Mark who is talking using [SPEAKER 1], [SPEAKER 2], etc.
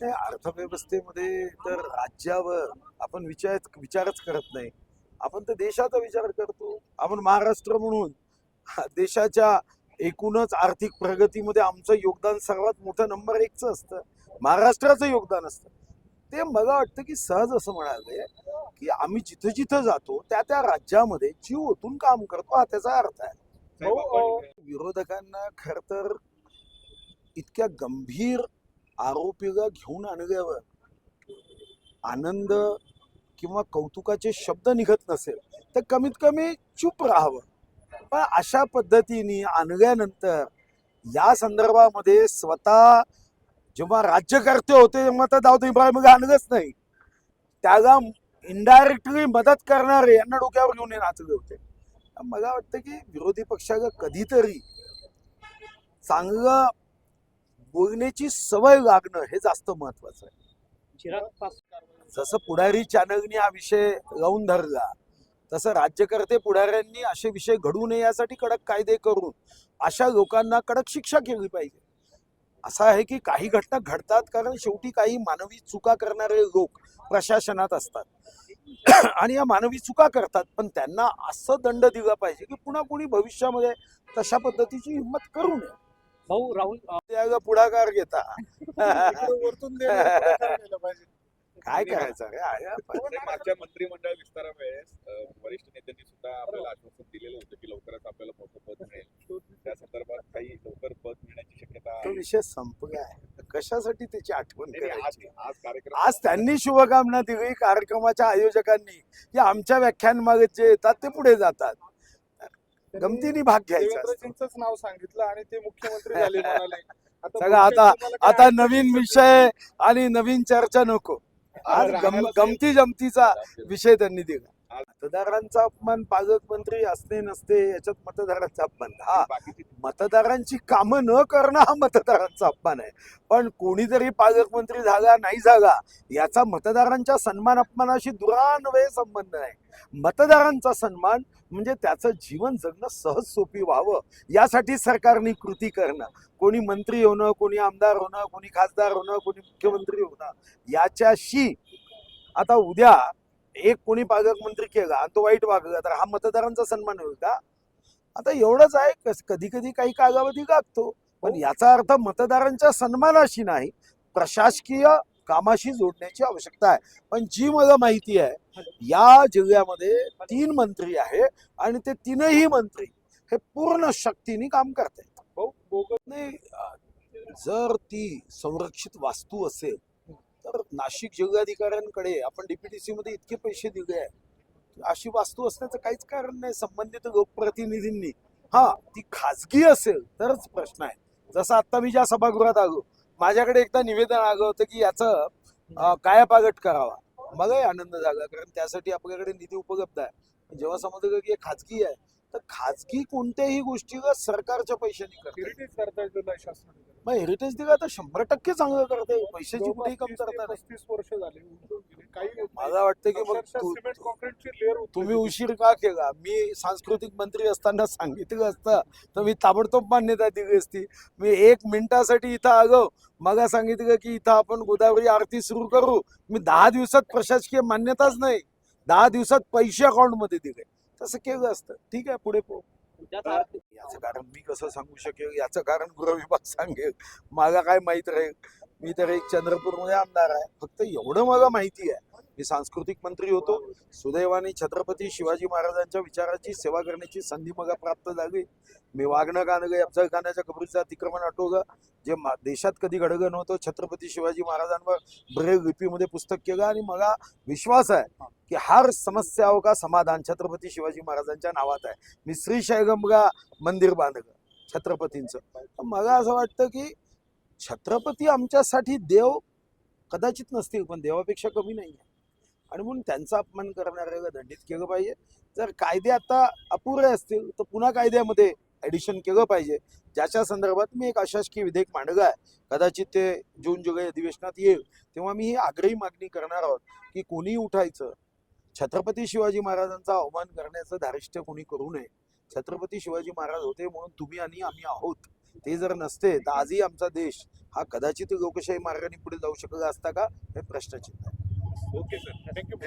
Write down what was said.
[SPEAKER 1] नाही, अर्थव्यवस्थेमध्ये तर राज्यावर आपण विचार विचारच करत नाही. आपण तर देशाचा विचार करतो. आपण महाराष्ट्र म्हणून. हा देशाच्या एकूणच आर्थिक प्रगतीमध्ये आमचं योगदान सर्वात मोठं नंबर एकच असतं. महाराष्ट्राचं योगदान असतं. ते मला वाटतं की सहज असं म्हणाले की आम्ही जिथं जिथं जातो त्या त्या राज्यामध्ये जीव ओतून काम करतो. हा त्याचा अर्थ आहे.
[SPEAKER 2] अ,
[SPEAKER 1] विरोधकांना खर तर इतक्या गंभीर आरोपीला घेऊन आणल्यावर आनंद किंवा कौतुकाचे शब्द निघत नसेल तर कमीत कमी चूप राहावं. पण अशा पद्धतीने आणल्यानंतर या संदर्भामध्ये स्वतः जेव्हा राज्यकर्ते होते तेव्हा तर दाऊद इब्राहिम आणलंच नाही. त्याला इनडायरेक्टली मदत करणारे यांना डोक्यावर घेऊन नाचले होते. मला वाटतं की विरोधी पक्षाला कधीतरी चांगलं बोलण्याची सवय लागणं हे जास्त महत्वाचं आहे. जसं पुढारी चॅनलनी हा विषय लावून धरला तसं राज्यकर्ते पुढाऱ्यांनी असे विषय घडू नये यासाठी कडक कायदे करून अशा लोकांना कडक शिक्षा केली पाहिजे. असं आहे की काही घटना घडतात कारण शेवटी काही मानवी चुका करणारे लोक प्रशासनात असतात. आणि या मानवी चुका करतात पण त्यांना असं दंड दिला पाहिजे की पुन्हा कोणी भविष्यामध्ये तशा पद्धतीची हिंमत करू नये.
[SPEAKER 2] भाऊ राहुल
[SPEAKER 1] त्याला पुढाकार घेता.
[SPEAKER 3] वरतून.
[SPEAKER 1] काय करायचं
[SPEAKER 4] मागच्या मंत्रिमंडळ विस्तारावेळेस अ, वरिष्ठ नेत्यांनी सुद्धा आपल्याला आश्वासन दिलेलं होतं की लवकरच आपल्याला मोठं पद मिळेल. त्या संदर्भात काही लवकर पद मिळण्याची शक्यता
[SPEAKER 1] तो. विषय संपलाय. कशासाठी त्याची आठवण करायची
[SPEAKER 4] आज आज कार्यक्रम
[SPEAKER 1] आज त्यांनी शुभकामना दिली कार्यक्रमाच्या आयोजकांनी. की आमच्या व्याख्यान मागत जे येतात ते पुढे जातात. गमतीने भाग घ्यायचा
[SPEAKER 3] नाव सांगितलं आणि ते मुख्यमंत्री झाले
[SPEAKER 1] सगळं आता आता नवीन विषय आणि नवीन चर्चा नको. आज गम गमती जमतीचा विषय त्यांनी दिला. मतदारांचा अपमान पालकमंत्री असणे नसते याच्यात मतदारांचा अपमान. हा. मतदारांची कामं न करणं हा मतदारांचा अपमान आहे. पण कोणीतरी पालकमंत्री झाला नाही झाला याचा मतदारांच्या सन्मान अपमानाशी दुरान्वये संबंध नाही. मतदारांचा सन्मान म्हणजे त्याचं जीवन जगणं सहज सोपी व्हावं यासाठी सरकारने कृती करणं. कोणी मंत्री होणं कोणी आमदार होणं कोणी खासदार होणं कोणी मुख्यमंत्री होणं याच्याशी आता उद्या एक कोणी पालकमंत्री केला तो वाईट वागला तर हा मतदारांचा सन्मान होईल का? आता एवढंच आहे कधी कधी काही कालावधी लागतो. पण याचा अर्थ मतदारांच्या सन्मानाशी नाही प्रशासकीय कामाशी जोडण्याची आवश्यकता आहे. पण जी मला माहिती आहे या जिल्ह्यामध्ये तीन मंत्री आहे आणि ते तीनही मंत्री हे पूर्ण शक्तीने काम करत आहेत अं, जर ती संरक्षित वास्तू असेल नाशिक जिल्हाधिकाऱ्यांकडे आपण डीपीटीसी मध्ये इतके पैसे दिले आहे अशी वास्तू असण्याचं काहीच कारण नाही. संबंधित लोकप्रतिनिधींनी. हा ती खाजगी असेल तरच प्रश्न आहे. जसं आता मी ज्या सभागृहात आलो माझ्याकडे एकदा निवेदन आलं होतं की याचं कायापागट करावा. मलाही आनंद झाला कारण त्यासाठी आपल्याकडे निधी उपलब्ध आहे. जेव्हा समजलं की खाजगी आहे तर खाजगी कोणत्याही गोष्टीला सरकारच्या पैशाने करता
[SPEAKER 3] येत नाही
[SPEAKER 1] मग हेरिटेज दिला तर शंभर टक्के चांगलं करते. पैशाची कुठेही कमतरता नाही.
[SPEAKER 3] पस्तीस वर्ष झाले उलटून गेले. काही.
[SPEAKER 1] मला वाटतं की मग
[SPEAKER 3] अक्षरशः
[SPEAKER 1] तू-
[SPEAKER 3] सिमेंट कॉन्क्रीटची लेअर
[SPEAKER 1] तुम्ही उशीर का केला? मी सांस्कृतिक मंत्री असताना सांगितलं असतं. तर मी ताबडतोब मान्यता दिली असती. मी एक मिनिटासाठी इथं आलो. मग सांगितलं की इथं आपण गोदावरी आरती सुरू करू. मी दहा दिवसात प्रशासकीय मान्यताच नाही. दहा दिवसात पैसे अकाउंटमध्ये दिले. तसं केलं असतं. ठीक आहे पुढे पो
[SPEAKER 2] उद्याच आरती-
[SPEAKER 1] याचं कारण मी कसं सांगू शकेल? याचं कारण गृह विभाग सांगेल. मला काय माहीत राहील मी तर एक चंद्रपूरमध्ये आमदार आहे. फक्त एवढं मला माहिती आहे. मी सांस्कृतिक मंत्री होतो. सुदैवाने छत्रपती शिवाजी महाराजांच्या विचाराची सेवा करण्याची संधी मला प्राप्त झाली. मी वागणं गाणं अफजल खानाच्या कबरीचं अतिक्रमण आटवलं जे देशात कधी घडगं नव्हतं छत्रपती शिवाजी महाराजांवर ब्रेल लिपीमध्ये पुस्तक केलं आणि मला विश्वास आहे की हर समस्याओं हो का समाधान छत्रपती शिवाजी महाराजांच्या नावात आहे. मी श्री शैगमगा मंदिर बांधलं छत्रपतींचं. तर मला असं वाटतं की छत्रपती आमच्यासाठी देव कदाचित नसतील पण देवापेक्षा कमी नाही आहे आणि म्हणून त्यांचा अपमान करणाऱ्याला दंडित केलं पाहिजे. जर कायदे आता अपुरे असतील तर पुन्हा कायद्यामध्ये ॲडिशन केलं पाहिजे. ज्याच्या संदर्भात मी एक अशासकीय विधेयक मांडलं आहे. कदाचित ते जून जुलै अधिवेशनात येईल. तेव्हा मी ही आग्रही मागणी करणार आहोत की कोणी उठायचं. छत्रपती शिवाजी महाराजांचा अवमान करण्याचं धारिष्ट्य कोणी करू नये. छत्रपती शिवाजी महाराज होते म्हणून तुम्ही आणि आम्ही आहोत. ते जर नसते तर आजही आमचा देश हा कदाचित लोकशाही मार्गाने पुढे जाऊ शकला असता का? हे प्रश्नचिन्ह आहे.
[SPEAKER 4] Okay sir thank you